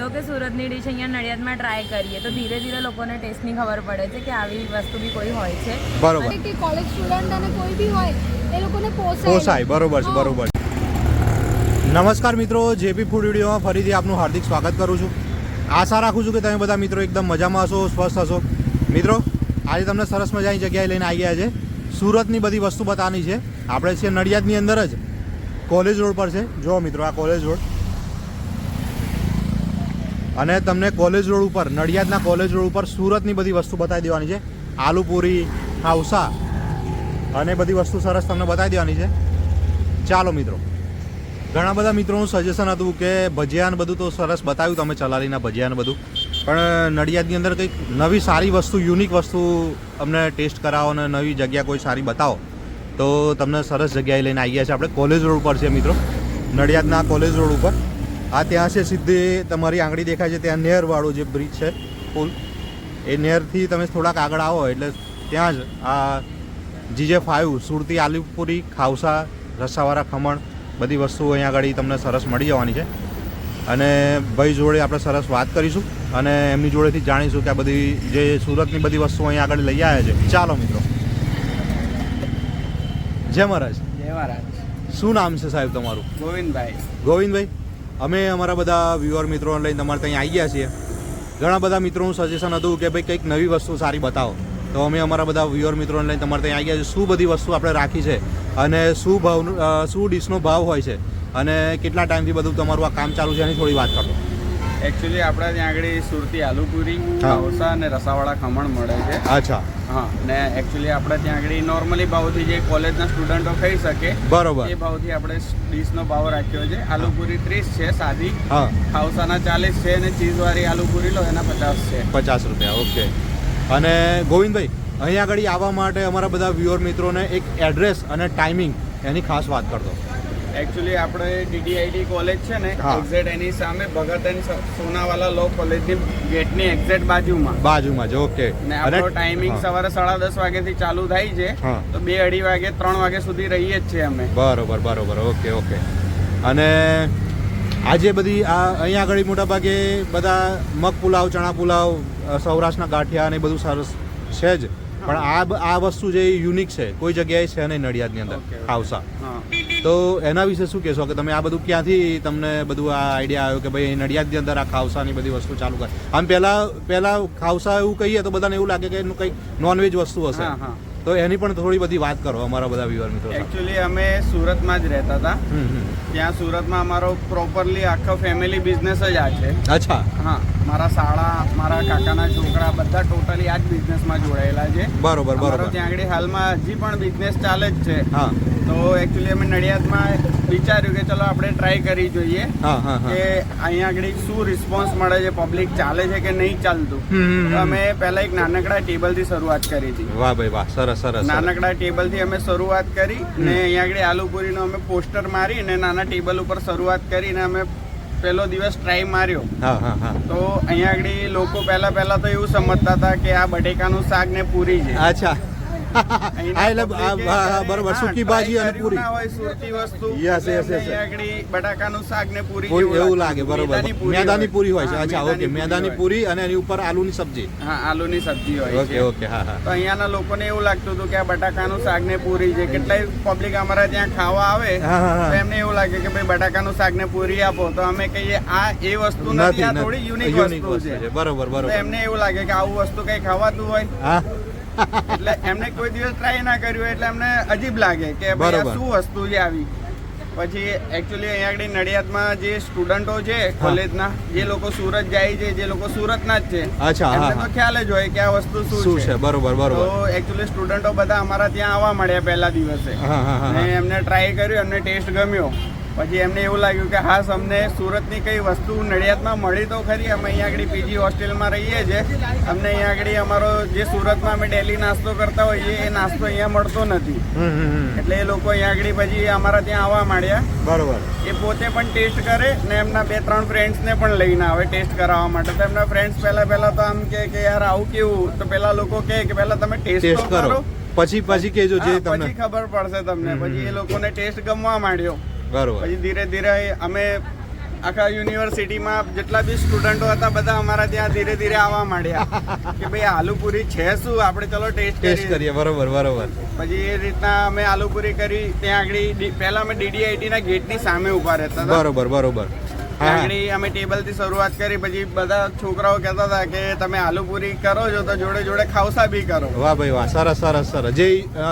કીધો કે સુરતની ડીશ અહીંયા નડિયાદમાં ટ્રાય કરીએ. તો ધીરે ધીરે લોકોને ટેસ્ટની ખબર પડે છે કે આવી વસ્તુ બી કોઈ હોય છે. બરોબર. કે કોલેજ સ્ટુડન્ટ અને કોઈ બી હોય એ લોકોને પોસાય પોસાય. બરોબર છે બરોબર નમસ્કાર મિત્રો જેપી ફૂડ વિડીયોમાં ફરીથી આપનું હાર્દિક સ્વાગત કરું છું. આશા રાખું છું કે તમે બધા મિત્રો એકદમ મજામાં હશો સ્વસ્થ હશો. મિત્રો આજે તમને સરસ મજાની જગ્યાએ લઈને આવી ગયા છે. સુરતની બધી વસ્તુ બતાવવાની છે. આપણે છે નડિયાદની અંદર જ. કોલેજ રોડ પર છે. જો મિત્રો આ કોલેજ રોડ અને તમને કોલેજ રોડ ઉપર, નડિયાદના કોલેજ રોડ ઉપર સુરતની બધી વસ્તુ બતાવી દેવાની છે. આલુપુરી, હાઉસા અને બધી વસ્તુ સરસ તમને બતાવી દેવાની છે. ચાલો મિત્રો, ઘણા બધા મિત્રોનું સજેશન હતું કે ભજીયાન બધું તો સરસ બતાવ્યું તમે ચલાલીના ભજીયા બધું. પણ નડિયાદની અંદર કંઈક નવી સારી વસ્તુ યુનિક વસ્તુ અમને ટેસ્ટ કરાવો અને નવી જગ્યા કોઈ સારી બતાવો, તો તમને સરસ જગ્યાએ લઈને આવી ગયા છે આપણે કોલેજ રોડ ઉપર છે મિત્રો. નડિયાદના કોલેજ રોડ ઉપર. આ ત્યાં છે સીધી તમારી આંગળી દેખાય છે ત્યાં નેરવાળો જે બ્રિજ છે પુલ. એ નેરથી તમે થોડાક આગળ આવો એટલે ત્યાં જ આ જીજે ફાઇવ સુરતી આલુપુરી ખાવસા રસાવાળા ખમણ બધી વસ્તુઓ અહીંયા આગળ તમને સરસ મળી જવાની છે. અને ભાઈ જોડે આપણે સરસ વાત કરીશું અને એમની જોડેથી જાણીશું કે આ બધી જે સુરતની બધી વસ્તુઓ અહીંયા આગળ લઈ આવ્યા છે. ચાલો મિત્રો. જય મહારાજ. જય મહારાજ. શું નામ છે સાહેબ તમારું? ગોવિંદભાઈ. ગોવિંદભાઈ? અમે અમારા બધા વ્યુઅર મિત્રોને લઈને તમારે ત્યાં આવી ગયા છીએ. ઘણા બધા મિત્રોનું સજેશન હતું કે ભાઈ કંઈક નવી વસ્તુ સારી બતાવો. તો અમે અમારા બધા વ્યુઅર મિત્રોને લઈને તમારે ત્યાં આવી ગયા છીએ. શું બધી વસ્તુ આપણે રાખી છે અને શું ભાવ શું ડિશનો ભાવ હોય છે અને કેટલા ટાઈમથી બધું તમારું આ કામ ચાલુ છે એની થોડી વાત કરો. એકચ્યુઅલી આપણા ત્યાં આગળ સુરતી આલુપુરી ઢોસા અને રસાવાળા ખમણ મળે છે. અચ્છા. હા ને એકચ્યુઅલી આપણે ત્યાં આગળ નોર્મલી ભાવથી જે કોલેજના સ્ટુડન્ટો ખાઈ શકે બરોબર. એ ભાવથી આપણે ડીશનો ભાવ રાખ્યો છે. આલુપુરી ત્રીસ છે સાદી. હા. ખાવસાના ચાલીસ છે અને ચીઝવાળી આલુપુરી લો એના પચાસ છે. પચાસ રૂપિયા ઓકે. અને ગોવિંદભાઈ અહીંયા આગળ આવવા માટે અમારા બધા વ્યુઅર મિત્રોને એક એડ્રેસ અને ટાઈમિંગ એની ખાસ વાત કરતો. એકચ્યુઅલી આપણે ડીડીઆઈટી કોલેજ છે ને એક્ઝેટ એની સામે ભગત એન્ડ સોનાવાલા લો કોલેજની ગેટની એક્ઝેટ બાજુમાં. બાજુમાં જ ઓકે. ને આપણો ટાઈમિંગ સવારે સાડા દસ વાગ્યાથી ચાલુ થાય છે તો બે અઢી વાગે ત્રણ વાગે સુધી રહીએ જ છીએ અમે. બરોબર બરોબર ઓકે ઓકે. અને આજે બધી આ અહીંયા આગળ મોટા ભાગે બધા મગ પુલાવ ચણા પુલાવ સૌરાષ્ટ્રના ગાંઠિયા ને બધું સરસ છે જ. પણ આ આ વસ્તુ જે યુનિક છે કોઈ જગ્યાએ છે નહીં નડિયાદની અંદર. ખાવસા તો એના વિશે શું કહેશો? કે તમે આ બધું ક્યાંથી તમને બધું આ આઈડિયા આવ્યો કે ભાઈ નડિયાદની અંદર આ ખાવસાની બધી વસ્તુ ચાલુ કરે. આમ પહેલા પહેલા ખાવસા એવું કહીએ તો બધાને એવું લાગે કે એનું કંઈક નોનવેજ વસ્તુ હશે. તો એની પણ થોડી બધી વાત કરો અમારા બધા વ્યુઅર મિત્રો. એકચ્યુઅલી અમે સુરતમાં જ રહેતા હતા. ત્યાં સુરતમાં અમારો પ્રોપરલી આખો ફેમિલી બિઝનેસ જ આ છે. અચ્છા. હા મારા શાળા મારા કાકાના છોકરા બધા ટોટલી આ જ બિઝનેસમાં જોડાયેલા છે. બરોબર બરોબર. ત્યાં આગળ હાલમાં હજી પણ બિઝનેસ ચાલે જ છે. હા. તો એકચ્યુઅલી અમે નડિયાદમાં વિચાર્યું કે ચલો આપણે ટ્રાય કરી જોઈએ કે અહીંયા આગળ શું રિસ્પોન્સ મળે છે પબ્લિક ચાલે છે કે નહીં ચાલતું? અમે પહેલા એક નાનકડા ટેબલથી શરૂઆત કરી હતી. વાહ ભાઈ વાહ સરસ સરસ નાનકડા નાનકડા ટેબલથી અમે શરૂઆત કરી ને અહીંયા આગળ આલુપુરીનો અમે પોસ્ટર મારી ને નાના ટેબલ ઉપર શરૂઆત કરીને અમે પહેલો દિવસ ટ્રાય માર્યો. તો અહીંયા આગળ લોકો પહેલા પહેલા તો એવું સમજતા હતા કે આ બટેકાનું શાક ને પૂરી છે. અચ્છા. હા એટલે બરોબર સૂકી ભાજી અને પૂરી. ના બટાકાનું શાક ને પૂરી એવું લાગે. બરોબર. મેદાની પૂરી હોય. છે. અચ્છા ઓકે. મેદાની પૂરી અને એની ઉપર આલુની સબ્જી. હા આલુની સબ્જી હોય ઓકે ઓકે હા હા. તો અહીંયાના લોકોને એવું લાગતું હતું કે આ બટાકાનું શાક ને પૂરી છે કેટલાય પબ્લિક અમારા ત્યાં ખાવા આવે. તો એમને એવું લાગે કે ભાઈ બટાકાનું શાક ને પૂરી આપો. તો અમે કહીએ આ એ વસ્તુ નથી આ થોડી યુનિક વસ્તુ છે. બરોબર બરોબર. એમને એવું લાગે કે આવું વસ્તુ કઈ ખાવાતું હોય? હા. એટલે એમને કોઈ દિવસ ટ્રાય ના કર્યું એટલે એમને અજીબ લાગે કે ભાઈ આ શું વસ્તુ છે આવી? પછી એકચ્યુઅલી અહીંયા આગળ નડિયાદમાં જે સ્ટુડન્ટો છે કોલેજના જે લોકો સુરત જાય છે જે લોકો સુરતના જ છે અચ્છા, એમને તો ખ્યાલ જ હોય કે આ વસ્તુ શું શું છે. બરોબર તો બરોબર એકચ્યુઅલી સ્ટુડન્ટો બધા અમારા ત્યાં આવવા મળ્યા પહેલા દિવસે. હા હા હા ને હા. એમને ટ્રાય કર્યું એમને ટેસ્ટ ગમ્યો. પછી એમને એવું લાગ્યું કે હા અમને સુરતની કઈ વસ્તુ નડિયાદમાં મળી તો ખરી અમે અહીંયા આગળ પીજી હોસ્ટેલમાં રહીએ છીએ. અમને અહીંયા આગળ અમારો જે સુરતમાં અમે ડેલી નાસ્તો કરતા હોઈએ એ નાસ્તો અહીંયા મળતો નથી. એટલે એ લોકો અહીંયા આગળ પછી અમારા ત્યાં આવવા માંડ્યા. બરોબર. એ પોતે પણ ટેસ્ટ કરે ને એમના બે ત્રણ ફ્રેન્ડ્સને પણ લઈને આવે ટેસ્ટ કરાવવા માટે. તો એમના ફ્રેન્ડ્સ પહેલા પહેલા તો આમ કે યાર આવું કેવું? તો પેલા લોકો કહે કે પહેલા તમે ટેસ્ટ કરો. પછી પછી કેજો જે તમને. પછી ખબર પડશે તમને. પછી એ લોકોને ટેસ્ટ ગમવા માંડ્યો. બરોબર. પછી ધીરે ધીરે અમે આખા યુનિવર્સિટીમાં જેટલા બી સ્ટુડન્ટો હતા બધા અમારા ત્યાં ધીરે ધીરે આવવા માંડ્યા. કે ભાઈ આલુપુરી છે શું? આપણે ચલો ટેસ્ટ ટેસ્ટ કરીએ. બરોબર બરોબર. પછી એ રીતના અમે આલુપુરી કરી. ત્યાં આગળ પહેલા અમે ડીડીઆઈટી ના ગેટની સામે ઊભા રહેતા બરોબર બરોબર. ત્યાં અમે ટેબલથી શરૂઆત કરી પછી બધા છોકરાઓ કહેતા હતા કે તમે આલુપુરી કરો છો તો જોડે જોડે ખાવસા બી કરો. વાહ ભાઈ વાહ સરસ સરસ સરસ. જે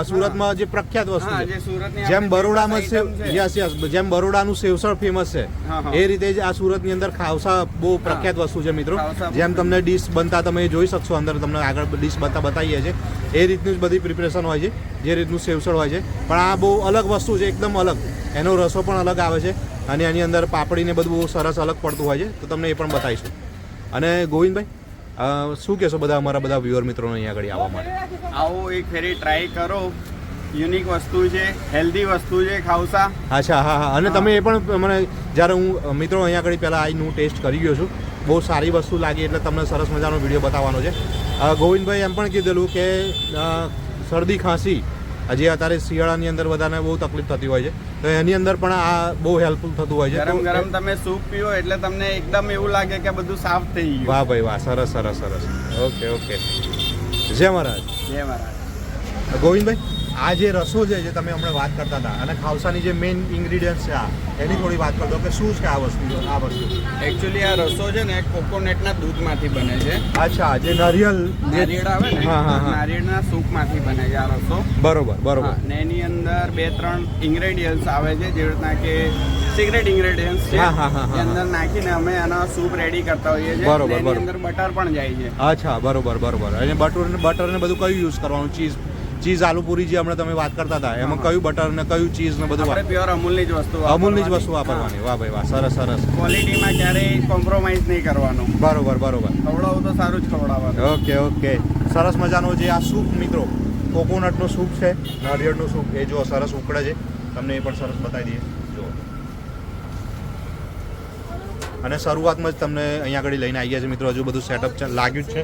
સુરતમાં જે પ્રખ્યાત વસ્તુ છે. જેમ બરોડામાં છે. યસ યસ જેમ બરોડાનું સેવસળ ફેમસ છે. એ રીતે જ આ સુરતની અંદર ખાવસા બહુ પ્રખ્યાત વસ્તુ છે મિત્રો. જેમ તમને ડીશ બનતા તમે જોઈ શકશો અંદર તમને આગળ ડીશ બનતા બતાવીએ છે એ રીતનું જ બધી પ્રિપરેશન હોય છે જે રીતનું સેવસળ હોય છે. પણ આ બહુ અલગ વસ્તુ છે એકદમ અલગ. એનો રસો પણ અલગ આવે છે. અને એની અંદર પાપડીને બધું બહુ સરસ અલગ પડતું હોય છે તો તમને એ પણ બતાવીશું. અને ગોવિંદભાઈ શું કહેશો બધા અમારા બધા વ્યુઅર મિત્રોને અહીંયા આગળ આવવા માટે? આવો એક ફેરી ટ્રાય કરો. યુનિક વસ્તુ છે હેલ્ધી વસ્તુ છે ખાવસા. અચ્છા હા હા. અને તમે એ પણ મને જ્યારે હું મિત્રો અહીંયા આગળ પહેલાં આવીને હું ટેસ્ટ કરી ગયો છું બહુ સારી વસ્તુ લાગી એટલે તમને સરસ મજાનો વીડિયો બતાવવાનો છે. ગોવિંદભાઈ એમ પણ કીધેલું કે શરદી ખાંસી હજી અત્યારે શિયાળાની અંદર બધાને બહુ તકલીફ થતી હોય છે. તો એની અંદર પણ આ બહુ હેલ્પફુલ થતું હોય છે. ગરમ ગરમ તમે સૂપ પીઓ એટલે તમને એકદમ એવું લાગે કે બધું સાફ થઈ ગયું. વાહ ભાઈ વાહ સરસ સરસ સરસ. Okay okay. જય મહારાજ. જય મહારાજ. ગોવિંદભાઈ? આ જે રસો છે જે તમે હમણાં વાત કરતા હતા અને ખાવસાની જે મેઇન ઇન્ગ્રીડિયન્ટ છે આ એની થોડી વાત કરતો કે શું છે આ વસ્તુ આ વસ્તુ? એકચ્યુઅલી આ રસો છે ને કોકોનટના દૂધમાંથી બને છે. અચ્છા જે નારિયેલ જે નારિયેળ આવે ને હા, હા, હા. નારિયેળના સૂપમાંથી બને છે આ રસો. બરોબર બરોબર. ને એની અંદર બે ત્રણ ઇન્ગ્રેડિયન્ટ્સ આવે છે જેવી રીતના કે સિક્રેટ ઇન્ગ્રેડિયન્ટ્સ છે હા, હા, હા, હા, એ અંદર નાખીને અમે આનો સૂપ રેડી કરતા હોઈએ છીએ બરોબર, બરોબર. અંદર બટર પણ જાય છે. અચ્છા બરોબર બરોબર. અને બટર ને બટર ને બધું કયું યુઝ કરવાનું? ચીઝ ચીઝ આલુ પૂરી જે હમણાં તમે વાત કરતા હતા એમાં કયું બટર ને કયું ચીઝ ને બધું પ્યોર અમૂલની જ વસ્તુ અમૂલની જ વસ્તુ વાપરવાની. વાહ ભાઈ વાહ સરસ સરસ. ક્વોલિટીમાં ક્યારેય કોમ્પ્રોમાઇઝ નહીં કરવાનું. બરોબર બરોબર. ખવડાવું તો સારું જ ખવડાવવાનું. Okay okay. સરસ મજાનો જે આ સૂપ મિત્રો કોકોનટનો સૂપ છે નારિયેળનું સૂપ એ જો સરસ ઉકળે છે. તમને એ પણ સરસ બતાવી દઈએ. જો અને શરૂઆતમાં જ તમને અહીંયા આગળ લઈને આવી ગયા છે મિત્રો. હજુ બધું સેટઅપ લાગ્યું જ છે.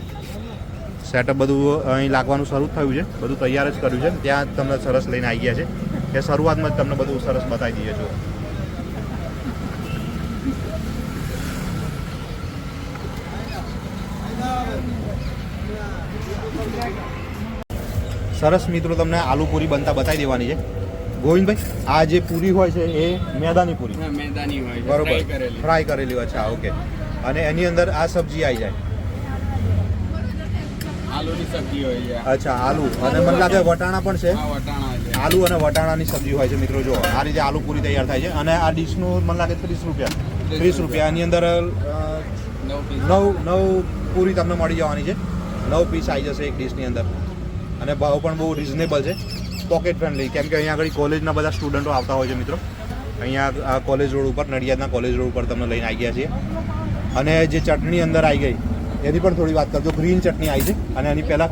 સેટઅપ બધું અહીં લાગવાનું શરૂ થયું છે. બધું તૈયાર જ કર્યું છે. ત્યાં તમને સરસ લઈને આવી ગયા છે. એ શરૂઆતમાં જ તમને બધું સરસ બતાવી દઈએ છો સરસ મિત્રો તમને આલુ પૂરી બનતા બતાવી દેવાની છે. ગોવિંદભાઈ આ જે પૂરી હોય છે એ મેદાની પૂરી. મેદાની હોય બરોબર. ફ્રાય કરેલી. હોય છે. ઓકે. અને એની અંદર આ સબ્જી આવી જાય. આલુની સબ્જી હોય છે. અચ્છા આલુ. અને મને લાગે વટાણા પણ છે? આ વટાણા છે. આલુ અને વટાણાની સબ્જી હોય છે મિત્રો જો. આ રીતે આલુ પૂરી તૈયાર થાય છે. અને આ ડીશનું મને લાગે ત્રીસ રૂપિયા. ત્રીસ રૂપિયા. એની અંદર નવ નવ પૂરી તમને મળી જવાની છે. નવ પીસ આવી જશે એક ડીશની અંદર. અને ભાવ પણ બહુ રિઝનેબલ છે. પોકેટ ફ્રેન્ડલી કેમ કે અહીંયા આગળ કોલેજના બધા સ્ટુડન્ટો આવતા હોય છે મિત્રો. અહીંયા કોલેજ રોડ ઉપર નડિયાદના કોલેજ રોડ ઉપર તમને લઈને આવી ગયા છીએ. અને જે ચટણી અંદર આવી ગઈ એની પણ થોડી વાત કરજો. ગ્રીન ચટણી આવી છે અને એની પહેલાં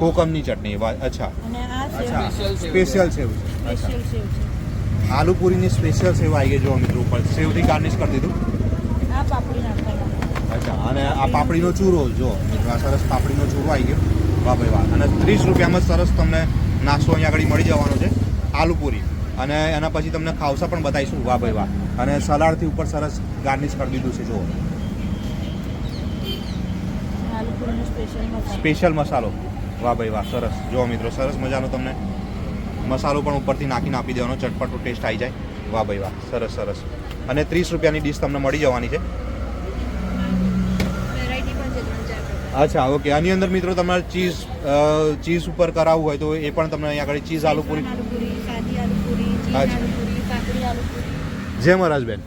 કોકમની ચટણી અચ્છા. અને આ સેવ. અચ્છા. સ્પેશિયલ સેવ છે. અચ્છા સ્પેશિયલ સેવ આલુ પૂરીની સ્પેશિયલ સેવ આવી ગઈ જો મિત્રો ઉપર. સેવથી ગાર્નિશ કરી દીધું. આ પાપડી નાખવાના. અચ્છા. અને આ પાપડીનો ચૂરો જો. મિત્રો આ સરસ પાપડીનો ચૂરો આવી ગયો. વાહ ભાઈ વાહ. અને ત્રીસ રૂપિયામાં સરસ તમને નાસ્તો અહીંયા આગળ મળી જવાનો છે. આલુ પૂરી અને એના પછી તમને ખાવસા પણ બતાવીશું. વાહ ભાઈ વાહ. અને સલાડથી ઉપર સરસ ગાર્નિશ કરી દીધું છે જો આલુ પૂરીનો સ્પેશિયલ મસાલો વાહ ભાઈ વાહ સરસ. જો મિત્રો સરસ મજાનો તમને મસાલો પણ ઉપરથી નાખીને આપી દેવાનો ચટપટો ટેસ્ટ આવી જાય. વાહ ભાઈ વાહ સરસ સરસ. અને ત્રીસ રૂપિયાની ડીશ તમને મળી જવાની છે. અચ્છા ઓકે આની અંદર મિત્રો તમારે ચીઝ ચીઝ ઉપર કરાવવું હોય તો એ પણ તમને અહીંયા આગળ ચીઝ આલુ પૂરી જય મહારાજ બેન.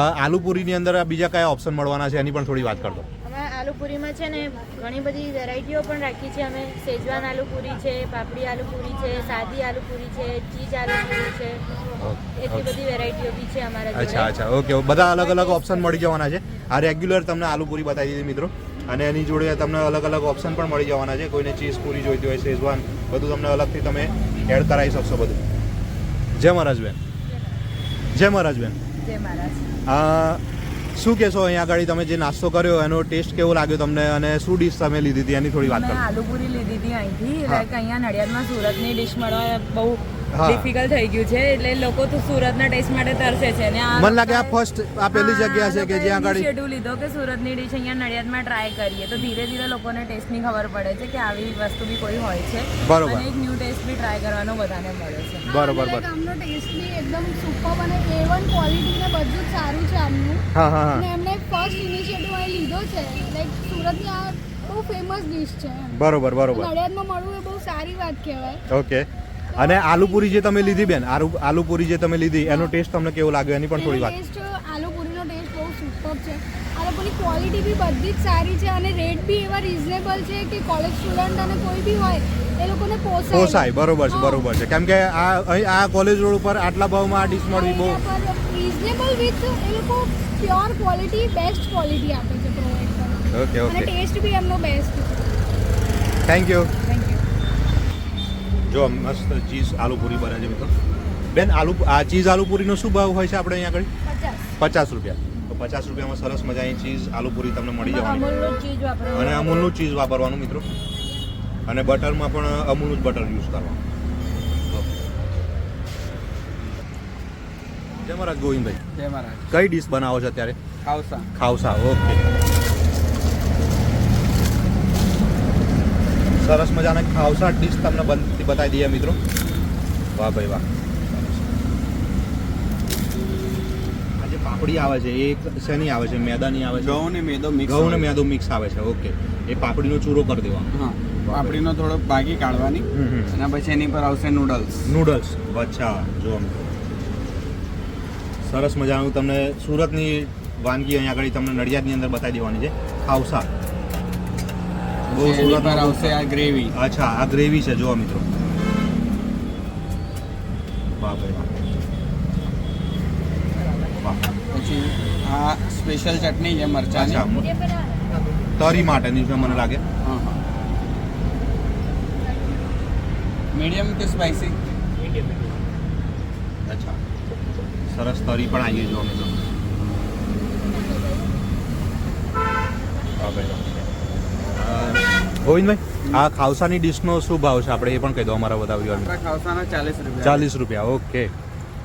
આલુ પૂરીની અંદર બીજા કયા ઓપ્શન મળવાના છે? એની પણ થોડી વાત કરતો. અમે પૂરીમાં છે ને ઘણી બધી વેરાયટીઓ પણ રાખી છે અમે. સેજવાન આલુપુરી છે પાપડી આલુપુરી છે સાદી આલુપુરી છે ચીઝ આલુપુરી છે. એટલી બધી વેરાયટીઓ બી છે અમારા અચ્છા અચ્છા. ઓકે બધા અલગ અલગ ઓપ્શન મળી જવાના છે. આ રેગ્યુલર તમને આલુપૂરી બતાવી દીધી મિત્રો. અને એની જોડે તમને અલગ અલગ ઓપ્શન પણ મળી જવાના છે. કોઈને ચીઝ પૂરી જોઈતી હોય શેઝવાન બધું તમને અલગથી તમે એડ કરાવી શકશો બધું. જય મહારાજબેન જય મહારાજબેન જય મહારાજ શું કહેશો અહીંયા આગળ તમે જે નાસ્તો કર્યો એનો ટેસ્ટ કેવો લાગ્યો તમને અને શું ડીશ તમે લીધી હતી એની થોડી વાત આલુપુરી કરો આલુ પૂરી લીધી હતી અહીંથી. લાઈક અહીંયા નડિયાદમાં સુરતની ડીશ મળવા બહુ. ડિફિકલ્ટ થઈ ગયું છે એટલે લોકો તો સુરતના ટેસ્ટ માટે તરસે છે અને આ મને લાગે આ ફર્સ્ટ આ પહેલી જગ્યા છે કે જ્યાં આગળ શેડ્યુલ લીધો કે સુરતની ડિશ અહીંયા નડિયાદમાં ટ્રાય કરીએ. તો ધીરે ધીરે લોકોને ટેસ્ટની ખબર પડે છે કે આવી વસ્તુ બી કોઈ હોય છે. બરોબર. અને એક ન્યૂ ટેસ્ટ બી ટ્રાય કરવાનો બધાને મળે છે. બરોબર, બરોબર. આમનો ટેસ્ટ બી એકદમ સુપર અને એ ક્વોલિટી ને બધું જ સારું છે આમનું. હા હા હા. એમને ફર્સ્ટ ઇનિશિયેટિવ અહીં લીધો છે. લાઈક સુરતની આ બહુ ફેમસ ડિશ છે બરોબર બરોબર. નડિયાદમાં મળવું એ બહુ સારી વાત કહેવાય. ઓકે અને આલુપુરી જે તમે લીધી બેન આલુ આલુપુરી જે તમે લીધી એનો ટેસ્ટ તમને કેવો લાગ્યો? એની પણ થોડી વાત. ટેસ્ટ આલુ ટેસ્ટ બહુ સુપર છે. આલુપુરી ક્વોલિટી બી બધી જ સારી છે અને રેટ બી એવા રિઝનેબલ છે કે કોલેજ સ્ટુડન્ટ અને કોઈ બી હોય એ લોકોને પોસાય પોસાય બરોબર છે બરોબર છે. કેમ કે આ આ કોલેજ રોડ ઉપર આટલા ભાવમાં આ ડીશ મળવી બહુ. રિઝનેબલ વિથ એ લોકો પ્યોર ક્વોલિટી બેસ્ટ ક્વોલિટી આપે છે પ્રોવાઈડ કરે. ઓકે અને ઓકે ટેસ્ટ બી એમનો બેસ્ટ છે. થેન્ક યુ થેન્ક યુ જો મસ્ત ચીઝ આલુપૂરી બને છે મિત્રો. બેન આલુ આ ચીઝ આલુપૂરીનો શું ભાવ હોય છે આપણે અહીંયા આગળ? પચાસ. રૂપિયા. તો પચાસ રૂપિયામાં સરસ મજાની ચીઝ આલુપુરી તમને મળી જવાની. અને અમૂલનું ચીઝ વાપરવાનું મિત્રો. અને બટરમાં પણ અમૂલનું જ બટર યુઝ કરવાનું. જય મહારાજ ગોવિંદભાઈ. જય મહારાજ. કઈ ડીશ બનાવો છો અત્યારે? ખાવસા ખાવસા ઓકે. સરસ મજાના ખાવસા ડીશ તમને બનતી બતાવી દઈએ મિત્રો. વાહ ભાઈ વાહ. જે પાપડી આવે છે એ શેની આવે છે? મેદાની આવે છે? ઘઉં ને મેદો મિક્સ ઘઉં ને મેદો મિક્સ આવે છે ઓકે. એ પાપડીનો ચૂરો કરી દેવાનો. હા પાપડીનો થોડો ભાગી કાઢવાની. અને પછી એની પર આવશે નૂડલ્સ નૂડલ્સ અચ્છા જો સરસ મજાનું તમને સુરતની વાનગી અહીંયા આગળ તમને નડિયાદની અંદર બતાવી દેવાની છે. ખાવસા. બહુ પર આવશે આ ગ્રેવી. અચ્છા આ ગ્રેવી છે જુઓ મિત્રો. વાહ ભાઈ વાહ પછી આ સ્પેશિયલ ચટણી છે મરચાની. તરી માટેની છે મને લાગે. હા હા. મીડિયમ કે સ્પાઇસી અચ્છા. સરસ તરી પણ આવી જોવા મિત્રો. વાહ ભાઈ ગોવિંદભાઈ આ ખાવસાની ડીશનો શું ભાવ છે? આપણે એ પણ કહી દો અમારા બધા વ્યુઅરને. ખાવસાના ચાલીસ રૂપિયા. ચાલીસ રૂપિયા ઓકે.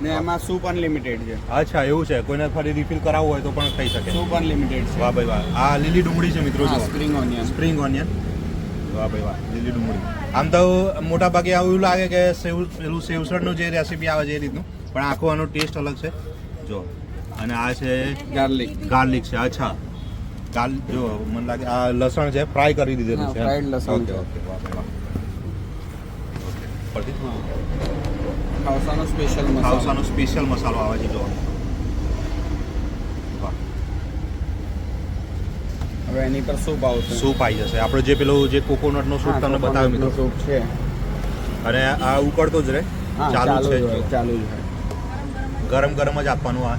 ને એમાં સૂપ અનલિમિટેડ છે. અચ્છા એવું છે. કોઈને ફરી રિફિલ કરાવવું હોય તો પણ થઈ શકે. સૂપ અનલિમિટેડ છે. વાહ ભાઈ વાહ. આ લીલી ડુંગળી છે મિત્રો જો સ્પ્રિંગ ઓનિયન સ્પ્રિંગ ઓનિયન વાહ ભાઈ વાહ લીલી ડુંગળી. આમ તો મોટા ભાગે એવું લાગે કે સેવ પેલું સેવસણનું જે રેસીપી આવે છે એ રીતનું પણ આખો આનો ટેસ્ટ અલગ છે. જો અને આ છે ગાર્લિક ગાર્લિક છે. અચ્છા. ગાર્લ જો મને લાગે આ લસણ છે ફ્રાય કરી દીધેલું છે. ફ્રાઈડ લસણ ઓકે ઓકે વાહ વાહ ખાવસાનો સ્પેશિયલ મસાલો. ખાવસાનો સ્પેશિયલ મસાલો આવે છે જો. હવે એની પર સૂપ આવશે. સૂપ આવી જશે. આપણે જે પેલું જે કોકોનટનો સૂપ તમને બતાવ્યો મિત્રો. સૂપ છે. અને આ ઉકળતો જ રહે. ચાલુ છે. ચાલુ જ ગરમ ગરમ જ આપવાનું આ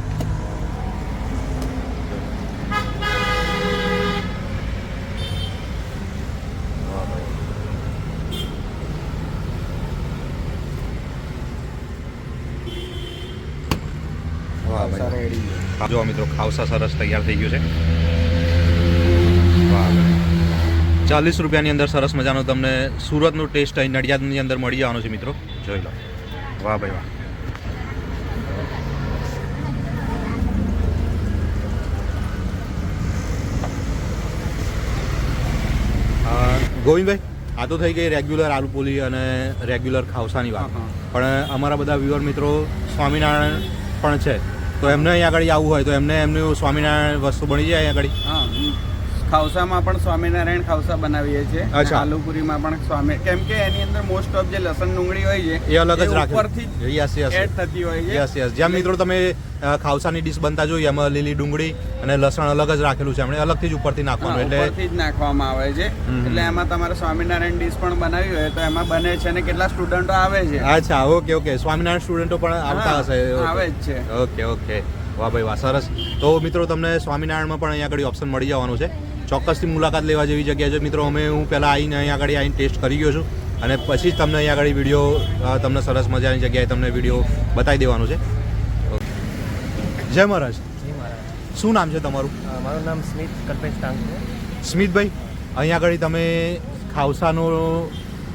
વાહ ખાવસા ભાઈ રેડી જો મિત્રો ખાવસા સરસ તૈયાર થઈ ગયું છે. વાહ ચાલીસ રૂપિયાની અંદર સરસ મજાનો તમને સુરતનું ટેસ્ટ અહીં નડિયાદની અંદર મળી જવાનો છે મિત્રો. જોઈ લો. વાહ ભાઈ વાહ. ગોવિંદભાઈ આ તો થઈ ગઈ રેગ્યુલર આલુપોલી અને રેગ્યુલર ખાવસાની વાત. પણ અમારા બધા વ્યુઅર મિત્રો સ્વામિનારાયણ પણ છે. તો એમને અહીંયા આગળ આવવું હોય તો એમને એમનું સ્વામિનારાયણ વસ્તુ બની જાય અહીંયા આગળ હા ખાવસામાં પણ સ્વામિનારાયણ ખાવસા બનાવીએ છીએ. આલુપુરીમાં પણ સ્વામી કેમ કે એની અંદર મોસ્ટ ઓફ જે લસણ ડુંગળી હોય છે એ અલગ જ રાખે. ઉપરથી યસ યસ એડ થતી હોય છે. યસ યસ જેમ મિત્રો તમે ખાવસાની ડીશ બનતા જોઈએ એમાં લીલી ડુંગળી અને લસણ અલગ જ રાખેલું છે. એમણે અલગથી જ ઉપરથી નાખવાનું એટલે ઉપરથી જ નાખવામાં આવે છે. એટલે એમાં તમારે સ્વામિનારાયણ ડીશ પણ બનાવી હોય તો એમાં બને છે અને કેટલા સ્ટુડન્ટો આવે છે. અચ્છા ઓકે ઓકે સ્વામિનારાયણ સ્ટુડન્ટો પણ આવતા હશે. આવે જ છે. ઓકે ઓકે વાહ ભાઈ વાહ સરસ. તો મિત્રો તમને સ્વામિનારાયણમાં પણ અહીંયા આગળ ઓપ્શન મળી જવાનું છે. ચોક્કસથી મુલાકાત લેવા જેવી જગ્યા છે. મિત્રો અમે હું પહેલાં આવીને અહીં આગળ આવીને ટેસ્ટ કરી ગયો છું અને પછી જ તમને અહીંયા આગળ વીડિયો તમને સરસ મજાની જગ્યાએ તમને વીડિયો બતાવી દેવાનો છે. ઓકે. જય મહારાજ. જય મહારાજ. શું નામ છે તમારું? મારું નામ સ્મિત કલ્પેશ ટાંગ છે સ્મિતભાઈ અહીંયા આગળ તમે ખાવસાનો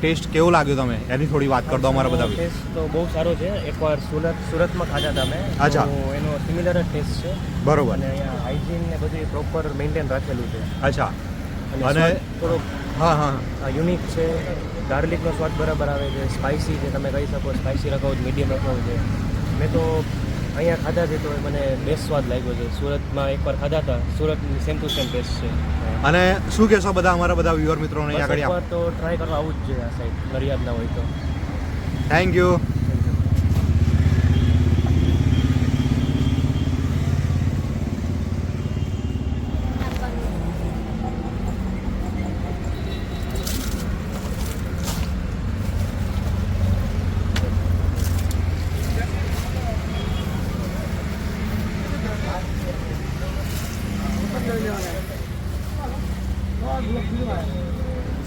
ટેસ્ટ કેવો લાગ્યો તમે? એની થોડી વાત કરી દો અમારા બધા ટેસ્ટ તો બહુ સારો છે. એકવાર સુરત સુરતમાં ખાધા તમે અચ્છા. એનો સિમિલર જ ટેસ્ટ છે. બરોબર. અને અહીંયા હાઇજીન ને બધું પ્રોપર મેન્ટેન રાખેલું છે. અચ્છા. અને થોડો હા હા. યુનિક છે. ગાર્લિકનો સ્વાદ બરાબર આવે છે. સ્પાઇસી છે તમે કહી શકો. સ્પાઇસી રખાવો છે મીડિયમ રખાવો છે. મેં તો અહીંયા ખાધા છે તો મને બેસ્ટ સ્વાદ લાગ્યો છે. સુરતમાં એકવાર ખાધા હતા. સુરતની સેમ ટુ સેમ ટેસ્ટ છે. અને શું કહેશો બધા અમારા બધા વ્યુઅર મિત્રોને અહીંયા આગળ તો ટ્રાય કરવા આવું જ જોઈએ આ સાઈડ નડિયાદના હોય તો. થેન્ક યુ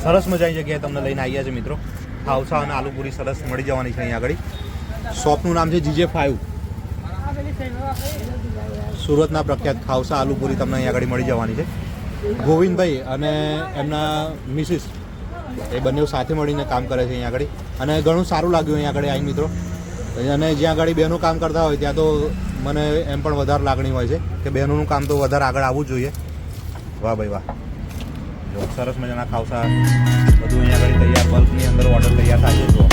સરસ મજાની જગ્યાએ તમને લઈને આવ્યા છે મિત્રો. ખાવસા અને આલુપુરી સરસ મળી જવાની છે અહીંયા આગળ. શોપનું નામ છે જીજે ફાઇવ સુરતના પ્રખ્યાત ખાવસા આલુપુરી તમને અહીંયા આગળ મળી જવાની છે. ગોવિંદભાઈ અને એમના મિસિસ એ બંને સાથે મળીને કામ કરે છે અહીંયા આગળ. અને ઘણું સારું લાગ્યું અહીંયા આગળ આવીને મિત્રો. અને જ્યાં આગળ બહેનો કામ કરતા હોય ત્યાં તો મને એમ પણ વધારે લાગણી હોય છે કે બહેનોનું કામ તો વધારે આગળ આવવું જોઈએ. વાહ ભાઈ વાહ. સરસ મજાના ખાવસા બધું અહીંયા આગળ તૈયાર બલ્કની અંદર ઓર્ડર તૈયાર થાય છે.